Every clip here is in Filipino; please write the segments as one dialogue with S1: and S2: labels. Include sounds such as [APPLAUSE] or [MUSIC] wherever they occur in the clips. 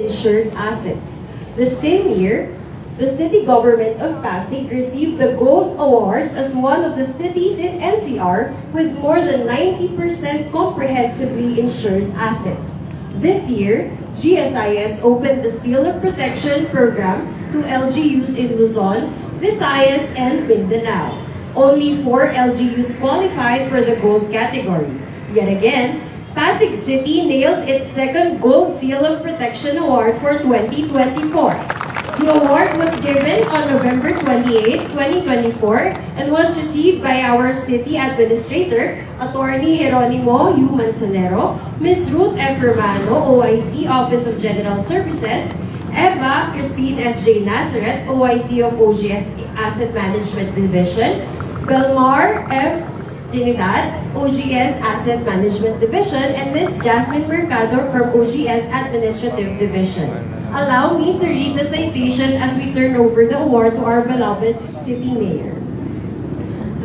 S1: insured assets. The same year, the city government of Pasig received the Gold Award as one of the cities in NCR with more than 90% comprehensively insured assets. This year, GSIS opened the Seal of Protection program to LGUs in Luzon, Visayas, and Mindanao. Only four LGUs qualified for the gold category. Yet again, Pasig City nailed its second Gold Seal of Protection Award for 2024. The award was given on November 28, 2024 and was received by our City Administrator, Attorney Jeronimo U. Manzanero, Ms. Ruth F. Romano, OIC Office of General Services, Eva Christine S.J. Nazareth, OIC of OGS Asset Management Division, Belmar F. Trinidad, OGS Asset Management Division, and Ms. Jasmine Mercado from OGS Administrative Division. Allow me to read the citation as we turn over the award to our beloved City Mayor.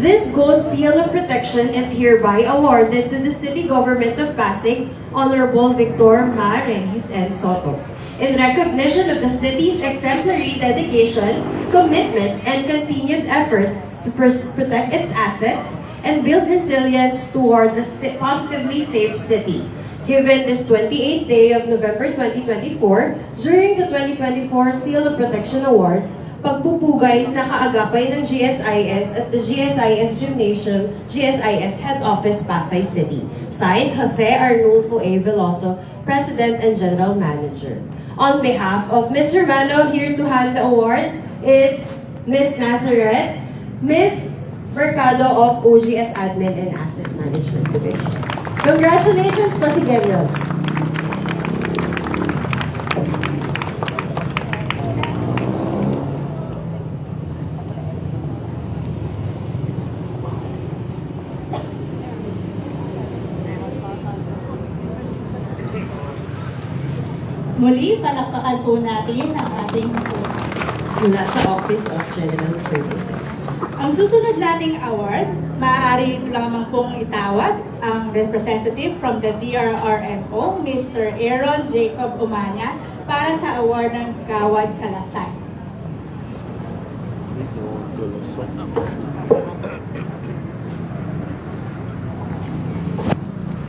S1: This Gold Seal of Protection is hereby awarded to the City Government of Pasig, Honorable Victor Ma Regis N. Soto, in recognition of the city's exemplary dedication, commitment, and continued efforts to protect its assets and build resilience toward a positively safe city. Given this 28th day of November 2024, during the 2024 Seal of Protection Awards, pagpupugay sa kaagapay ng GSIS at the GSIS Gymnasium, GSIS Head Office, Pasay City. Signed, Jose Arnulfo A. Veloso, President and General Manager. On behalf of Ms. Romano, here to hand the award is Ms. Nazareth, Ms. Mercado of OGS Admin and Asset Management Division. Congratulations, Pasigelios!
S2: Muli, palakpakan po natin ang ating
S1: mula sa Office of General Services.
S2: Ang susunod nating award, maaari lamang pong itawag ang representative from the DRRMO, Mr. Aaron Jacob Umanya, para sa award ng Gawad Kalasay.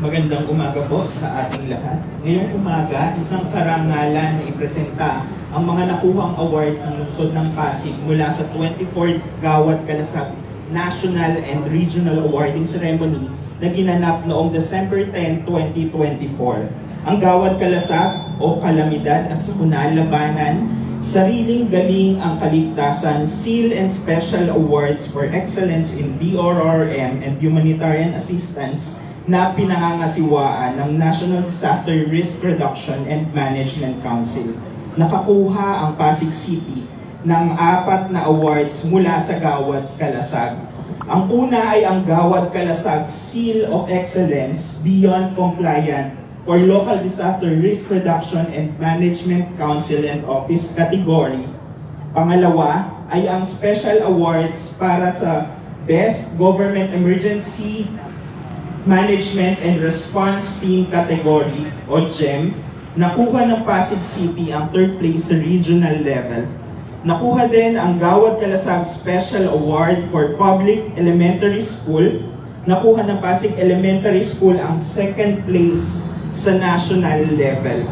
S3: Magandang umaga po sa ating lahat. Ngayong umaga, isang karangalan na ipresenta ang mga nakuhang awards ng lungsod ng Pasig mula sa 24th Gawad Kalasag National and Regional Awarding Ceremony na ginanap noong December 10, 2024. Ang Gawad Kalasag o Kalamidad at Sakuna Labanan, Sariling Galing ang Kaligtasan Seal and Special Awards for Excellence in DRRM and Humanitarian Assistance na pinangangasiwaan ng National Disaster Risk Reduction and Management Council. Nakakuha ang Pasig City ng apat na awards mula sa Gawad Kalasag. Ang una ay ang Gawad Kalasag Seal of Excellence Beyond Compliant for Local Disaster Risk Reduction and Management Council and Office category. Pangalawa ay ang Special Awards para sa Best Government Emergency Management and Response Team category o GEM, nakuha ng Pasig City ang third place sa regional level. Nakuha din ang Gawad Kalasag Special Award for Public Elementary School. Nakuha ng Pasig Elementary School ang second place sa national level.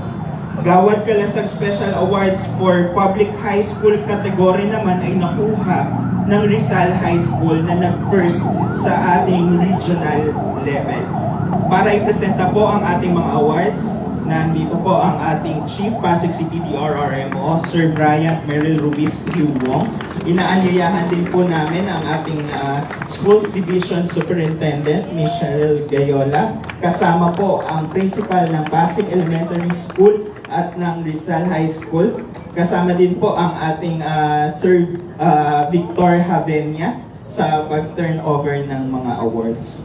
S3: Gawad Kalasag Special Awards for Public High School category naman ay nakuha ng Rizal High School na nag-first sa ating regional level. Para ipresenta po ang ating mga awards, nandito po ang ating Chief Pasig City DRRMO, Sir Bryant Merrill Ruiz Q. Wong. Inaanyayahan din po namin ang ating ah, Schools Division Superintendent, Ms. Cheryl Gayola. Kasama po ang Principal ng Pasig Elementary School at ng Rizal High School. Kasama din po ang ating ah, Sir ah, Victor Havenia sa pag-turnover ng mga awards.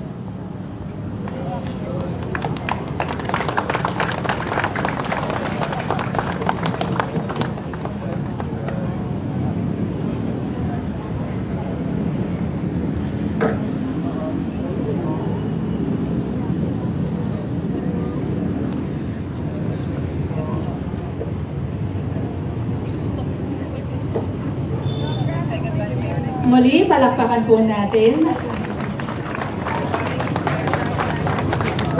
S2: Palakpakan po natin.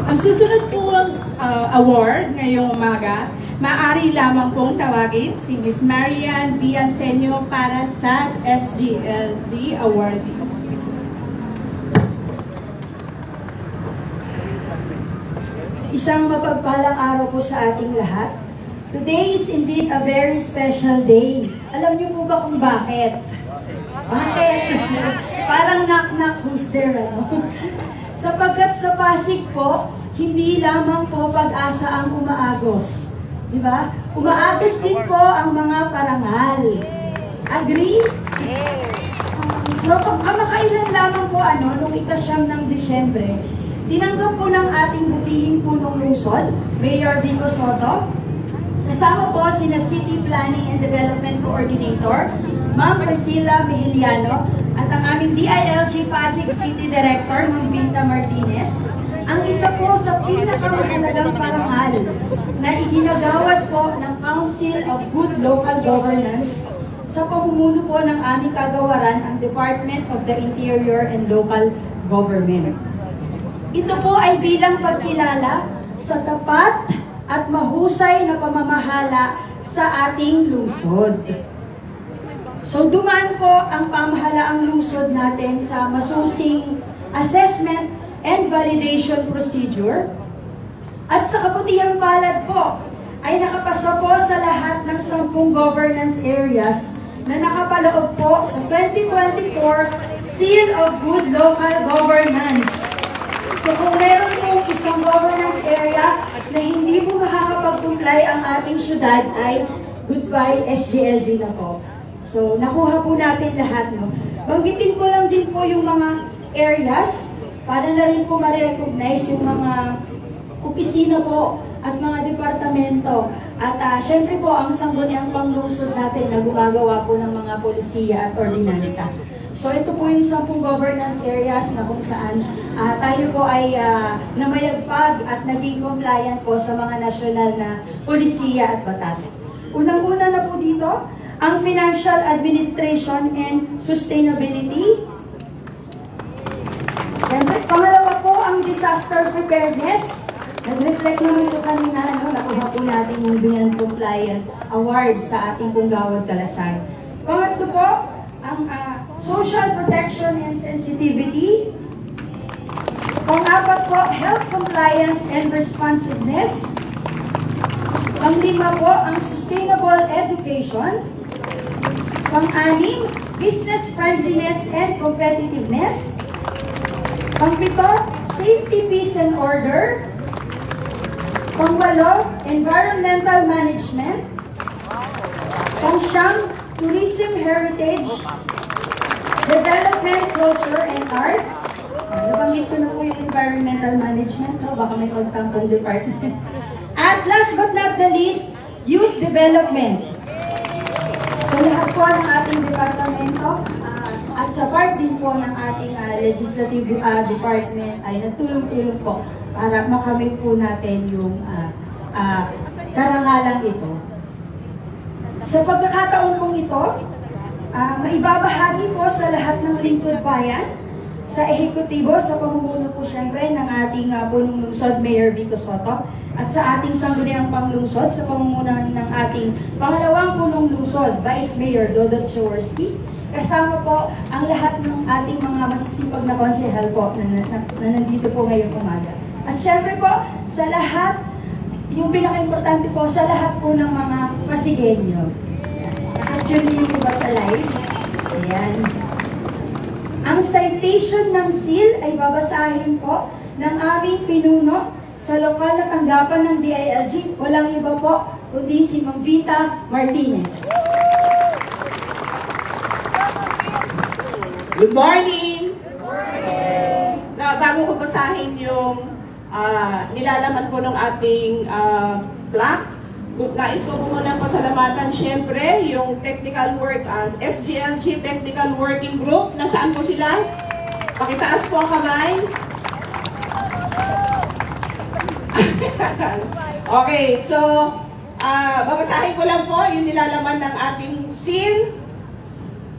S2: Ang susunod po uh, award ngayong umaga, maaari lamang pong tawagin si Miss Marian Villasenyo para sa SGLG awardee.
S4: Isang mapagpalang araw po sa ating lahat. Today is indeed a very special day. Alam niyo po ba kung bakit? Bakit? Parang knock-knock who's there, ano? Sapagkat sa Pasig po, hindi lamang po pag-asa ang umaagos. Di ba? Umaagos din po ang mga parangal. Agree? So, kamakailan lamang po ano, nung ikasyam ng Disyembre, tinanggap po ng ating butihing punong lungsod, Mayor Vico Soto, kasama po sina City Planning and Development Coordinator, Ma'am Priscilla Mihiliano, at ang aming DILG Pasig City Director, Ma'am Binta Martinez, ang isa po sa pinakamahalagang parangal na iginagawad po ng Council of Good Local Governance sa pamumuno po ng aming kagawaran ang Department of the Interior and Local Government. Ito po ay bilang pagkilala sa tapat at mahusay na pamamahala sa ating lungsod. So dumaan po ang pamahalaang lungsod natin sa masusing assessment and validation procedure at sa kabutihang palad po ay nakapasa po sa lahat ng sampung governance areas na nakapaloob po sa 2024 Seal of Good Local Governance. So kung meron pong isang governance area na hindi po makakapag-comply ang ating syudad ay goodbye SGLG na po. So nakuha po natin lahat. No? Banggitin ko lang din po yung mga areas para na rin po ma-recognize yung mga opisina po at mga departamento. At ah, syempre po ang sangguniang panglungsod natin na gumagawa po ng mga polisiya at ordinansa. So ito po yung sampung governance areas na kung saan ah, tayo po ay ah, namayagpag at naging compliant po sa mga nasyonal na polisiya at batas. Unang-una na po dito, ang Financial Administration and Sustainability, Siyempre, pangalawa po ang disaster preparedness. Nag-reflect naman po kanina, ano, nakuha po natin yung Beyond Compliant Award sa ating Punggawad Kalasag. Pangatlo po, ang ah, social protection and sensitivity. Pangapat po, health compliance and responsiveness. Panglima po, ang sustainable education. Pang-anim, business friendliness and competitiveness. Pangpito, safety, peace, and order. Pangwalo, environmental management. Pangsyam, tourism heritage, development, culture, and arts. Nabanggit ko na po yung environmental management, no? baka may pagtampong department. At last but not the least, youth development. So lahat po ng ating departamento ah, at sa part din po ng ating ah, legislative ah, department ay nagtulong-tulong po para makamit po natin yung ah, ah, karangalang ito. Sa pagkakataon pong ito, ah, maibabahagi po sa lahat ng lingkod bayan, sa ehekutibo, sa pamumuno po siyempre ng ating uh, punong lungsod, Mayor Vico Soto, at sa ating sangguniang panglungsod, sa pamumuno ng ating pangalawang punong lungsod, Vice Mayor Dodot Jaworski, kasama po ang lahat ng ating mga masisipag na konsehal po na, na, na, na nandito po ngayong umaga. At syempre po, sa lahat, yung pinaka-importante po, sa lahat po ng mga Pasigenyo. Niyo po ba sa live? Ayan. Ang citation ng seal ay babasahin po ng aming pinuno sa lokal na tanggapan ng DILG. Walang iba po, kundi si Mang Martinez.
S5: Good morning! Good morning! Na, bago ko basahin yung ah, nilalaman po ng ating uh, plaque, bu- nais ko po muna pasalamatan syempre yung technical work as SGLG Technical Working Group. Nasaan po sila? Pakitaas po ang kamay. [LAUGHS] okay, so ah, babasahin ko lang po yung nilalaman ng ating seal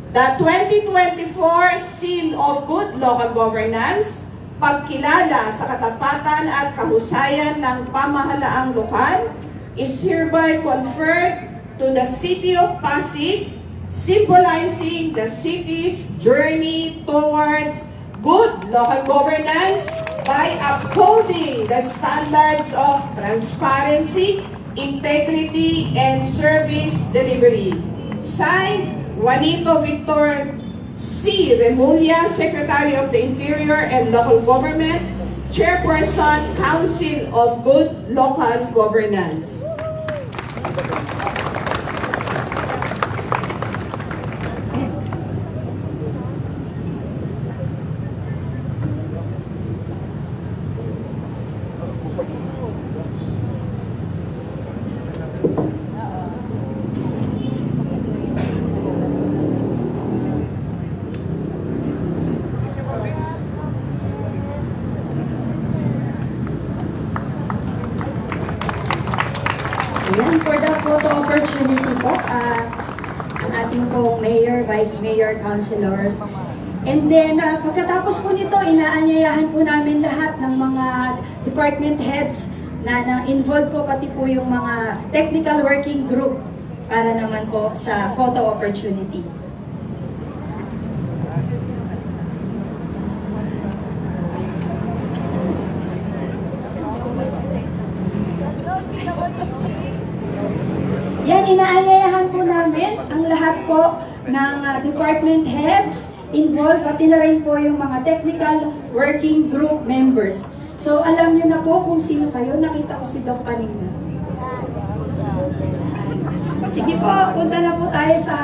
S5: The 2024 Seal of Good Local Governance, pagkilala sa katapatan at kahusayan ng pamahalaang lokal, is hereby conferred to the City of Pasig, symbolizing the city's journey towards good local governance by upholding the standards of transparency, integrity, and service delivery. Signed, Juanito Victor C. Remulla, Secretary of the Interior and Local Government, Chairperson, Council of Good Local Governance.
S4: Ayan, for the photo opportunity po, ah, ang ating pong mayor, vice mayor, councilors. And then, ah, pagkatapos po nito, inaanyayahan po namin lahat ng mga department heads na, na involved po pati po yung mga technical working group para naman po sa photo opportunity. Yan, inaanyayahan po namin ang lahat po ng ah, department heads involved, pati na rin po yung mga technical working group members. So, alam niyo na po kung sino kayo. Nakita ko si Doc kanina. Sige po, punta na po tayo sa.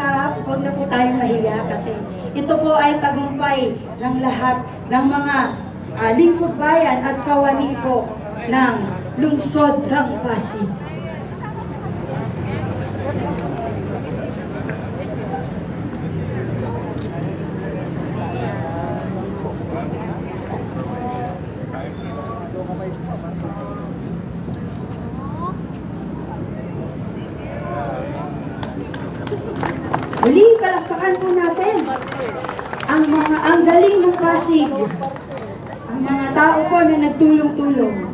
S4: Huwag na po tayong mahiya kasi ito po ay tagumpay ng lahat ng mga ah, lingkod bayan at kawani po ng lungsod ng Pasig. Muli, palakpakan po natin ang mga ang galing ng Pasig. Ang mga tao po na nagtulong-tulong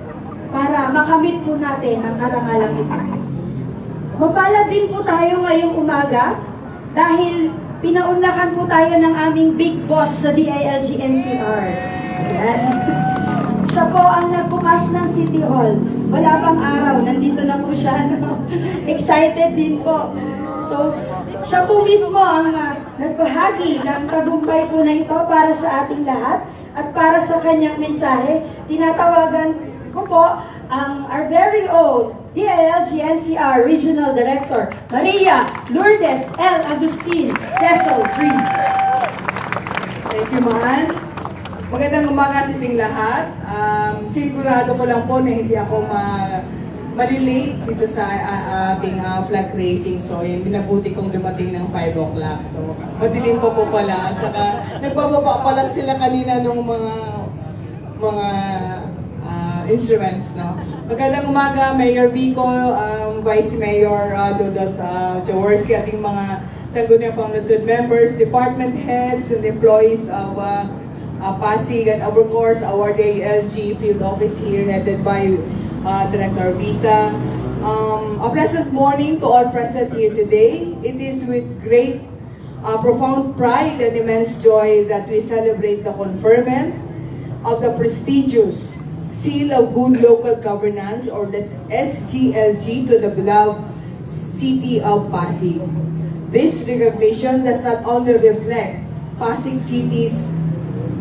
S4: para makamit po natin ang karangalang ito. Mapalad din po tayo ngayong umaga dahil pinaunlakan po tayo ng aming big boss sa DILG NCR. Ayan. Siya po ang nagbukas ng City Hall. Wala pang araw, nandito na po siya. No? [LAUGHS] Excited din po. So, siya po mismo ang uh, nagbahagi ng tagumpay po na ito para sa ating lahat at para sa kanyang mensahe. Tinatawagan ko po ang our very own DILG NCR Regional Director, Maria Lourdes L. Agustin, Cecil Green.
S6: Thank you, Man. Magandang umaga sa ating lahat. Um, sigurado ko lang po na hindi ako ma malilate dito sa ah, ating ah, flag raising. So, yung binabuti kong dumating ng 5 o'clock. So, madilim po po pala. At saka, nagbababa pa lang sila kanina ng mga mga ah, instruments, no? Magandang umaga, Mayor Vico, um, Vice Mayor uh, Dodot uh, Jaworski, ating mga Sangguniang Panglusod members, department heads, and employees of uh, uh, Pasig and of course our DLG field office here headed by uh, Director Vita. Um, a pleasant morning to all present here today. It is with great uh, profound pride and immense joy that we celebrate the conferment of the prestigious Seal of Good Local Governance or the SGLG to the beloved city of Pasig. This recognition does not only reflect Pasig City's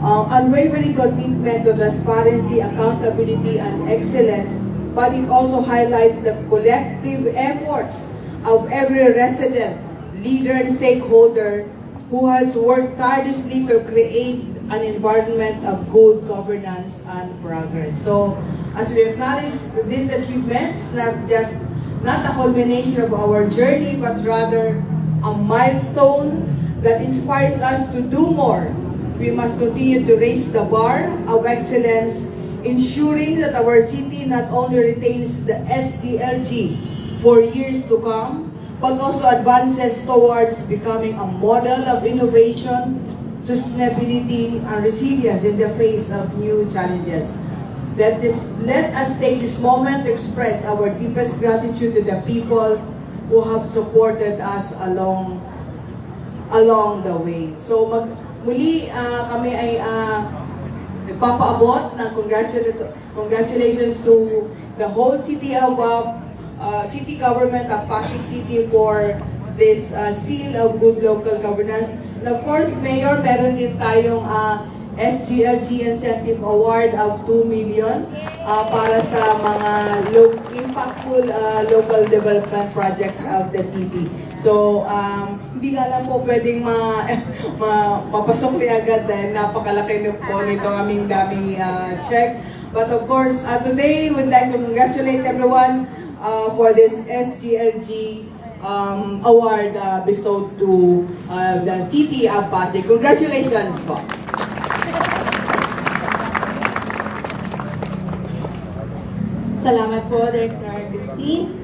S6: uh, unwavering commitment to transparency, accountability, and excellence, but it also highlights the collective efforts of every resident, leader, and stakeholder who has worked tirelessly to create an environment of good governance and progress. So, as we acknowledge these achievements, not just not a culmination of our journey, but rather a milestone that inspires us to do more. We must continue to raise the bar of excellence, ensuring that our city not only retains the SGLG for years to come, but also advances towards becoming a model of innovation, sustainability, and resilience in the face of new challenges. Let, this, let us take this moment to express our deepest gratitude to the people who have supported us along along the way. So mag, muli ah, kami ay ah, nagpapaabot ng congratula- congratulations to the whole city of uh, uh, city government of Pasig City for this uh, seal of good local governance. And of course, Mayor, meron din tayong uh, SGLG Incentive Award of 2 million uh, para sa mga lo- impactful uh, local development projects of the city. So, um, hindi nga lang po pwedeng ma, [LAUGHS] ma, mapasok ni agad dahil napakalaki na po nito aming daming uh, check. But of course, uh, today, we'd like to congratulate everyone uh, for this SGLG um, award uh, bestowed to uh, the city of Pasig. Congratulations po!
S2: Salamat po, Director Christine.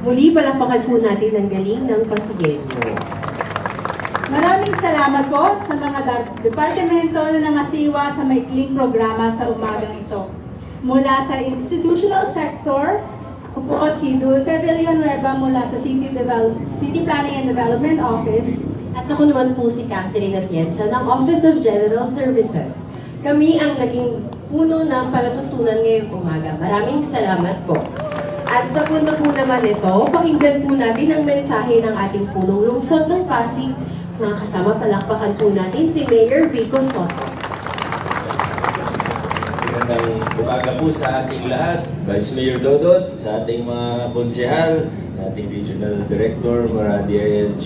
S1: Muli, palakpakan po natin ang galing ng Pasigueño.
S2: Maraming salamat po sa mga departamento na namasiwa sa maikling programa sa umagang ito. Mula sa institutional sector, ako po si Dulce Villanueva mula sa City, Develop- City Planning and Development Office.
S1: At ako naman po si Catherine Atienza ng Office of General Services. Kami ang naging puno ng palatutunan ngayong umaga. Maraming salamat po. At sa punto po naman ito, pakinggan po natin ang mensahe ng ating punong lungsod ng Pasig. Mga kasama palakpakan po natin si Mayor Vico Soto.
S7: Magandang umaga po sa ating lahat, Vice Mayor Dodot, sa ating mga konsehal, ating Regional Director, Maradi ILG,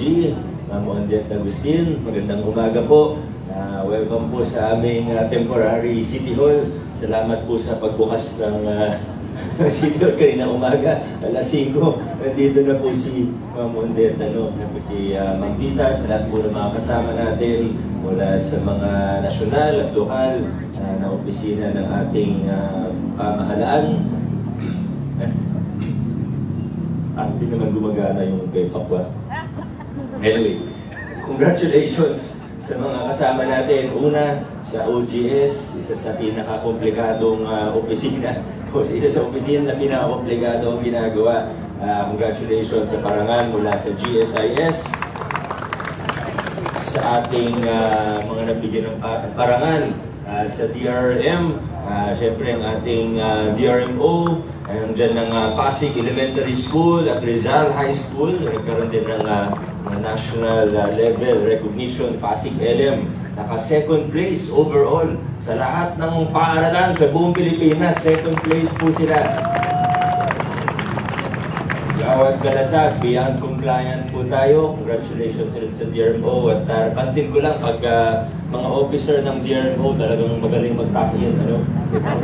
S7: Ma'am Ondet Agustin, magandang umaga po. Ah, welcome po sa aming ah, temporary City Hall. Salamat po sa pagbukas ng ah, City Hall kanina umaga, alas 5. Nandito na po si Ma'am Ondet, ano, pati uh, Ma'am Tita, sa lahat po ng mga kasama natin mula sa mga nasyonal at lokal ah, na opisina ng ating ah, pamahalaan. [LAUGHS] Ah, hindi naman gumagana yung kay Papua. Anyway, congratulations sa mga kasama natin. Una, sa OGS, isa sa pinaka-komplikadong ah, opisina o isa sa opisina na pinaka-komplikado ang ginagawa. Ah, congratulations sa parangal mula sa GSIS, sa ating ah, mga nabigyan ng pa- parangal ah, sa DRM, ah, syempre ang ating ah, DRMO, nandiyan ng ah, Pasig Elementary School at Rizal High School, nagkaroon din ng ng national ah, level recognition, Pasig LM, naka second place overall sa lahat ng paaralan sa buong Pilipinas, second place po sila. Gawad Galasag, beyond compliant po tayo. Congratulations rin sa DRMO. At uh, pansin ko lang, pag ah, mga officer ng DRMO, talagang magaling magtakiyan. Ano? Ito ang?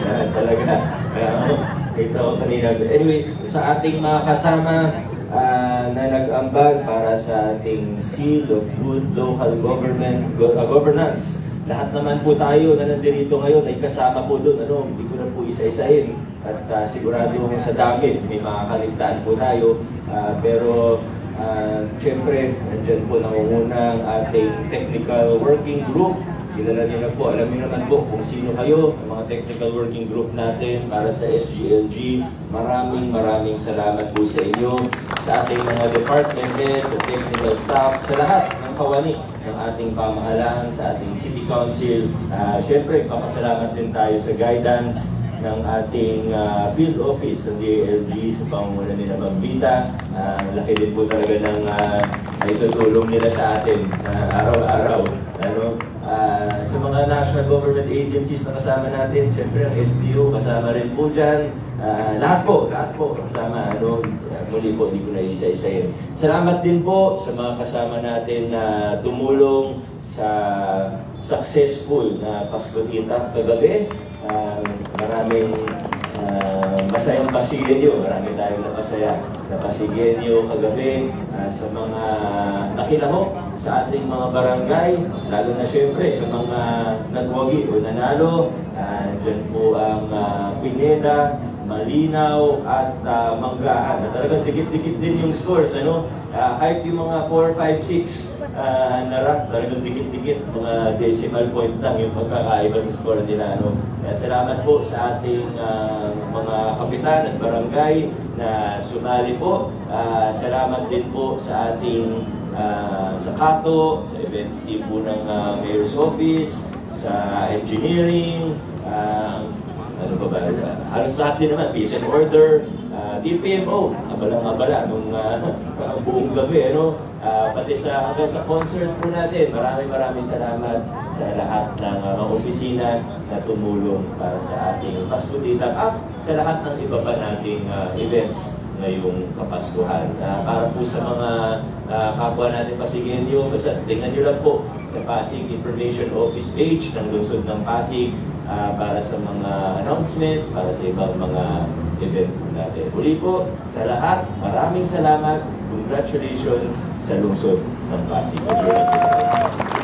S7: Yan, talaga. Kaya ano, ito kanina. Anyway, sa ating mga kasama ah, na nag-ambag para sa ating Seal of Good Local Government go- ah, Governance, lahat naman po tayo na nandito ngayon ay kasama po doon. Ano, hindi ko na po isa-isahin. At ah, sigurado sa dami, may mga kaligtaan po tayo. Ah, pero uh, siyempre, nandyan po nangunguna ang ating technical working group. Kilala niyo na po, alam niyo naman po kung sino kayo, ang mga technical working group natin para sa SGLG. Maraming maraming salamat po sa inyo, sa ating mga department head, sa technical staff, sa lahat ng kawani ng ating pamahalaan, sa ating city council. Uh, Siyempre, papasalamat din tayo sa guidance ng ating ah, field office ng DALG sa pangunguna ni Ma'am Vita. Ah, laki din po talaga ng uh, naitutulong nila sa atin na araw-araw. Ano? Ah, sa mga national government agencies na kasama natin, syempre ang SBO kasama rin po dyan. Ah, lahat po, lahat po kasama. Ano, muli po, hindi ko na isa-isayin. Salamat din po sa mga kasama natin na tumulong sa successful na Pasko Tita kagabi. Ah, maraming ah, masayang Pasigenyo. Marami tayong napasaya na Pasigenyo kagabi ah, sa mga nakilahok sa ating mga barangay, lalo na syempre sa mga nagwagi o nanalo. Ah, dyan po ang ah, Pineda, Malinaw at ah, Manggahan. Na talagang dikit-dikit din yung scores. Ano? Ah, kahit yung mga 4, 5, 6 uh, na rank, talagang dikit-dikit. Mga decimal point lang yung pagkakaiba sa score nila. Ano? Kaya salamat po sa ating ah, mga kapitan at barangay na sumali po. Ah, salamat din po sa ating ah, sa Kato, sa events team po ng ah, Mayor's Office, sa engineering, ah, ano ba ba, ah, halos lahat din naman, peace and order, ah, DPMO, abalang-abala nung ah, [LAUGHS] buong gabi, ano, Ah, pati sa hanggang sa concert po natin, maraming maraming salamat sa lahat ng mga opisina na tumulong para sa ating Pasko Tita at sa lahat ng iba pa nating ah, events ngayong Kapaskuhan. Ah, para po sa mga ah, kapwa natin Pasigenyo, basta tingnan nyo lang po sa Pasig Information Office page ng Lungsod ng Pasig ah, para sa mga announcements, para sa ibang mga event po natin. Uli po, sa lahat, maraming salamat. Congratulations sa lungsod ng Pasig.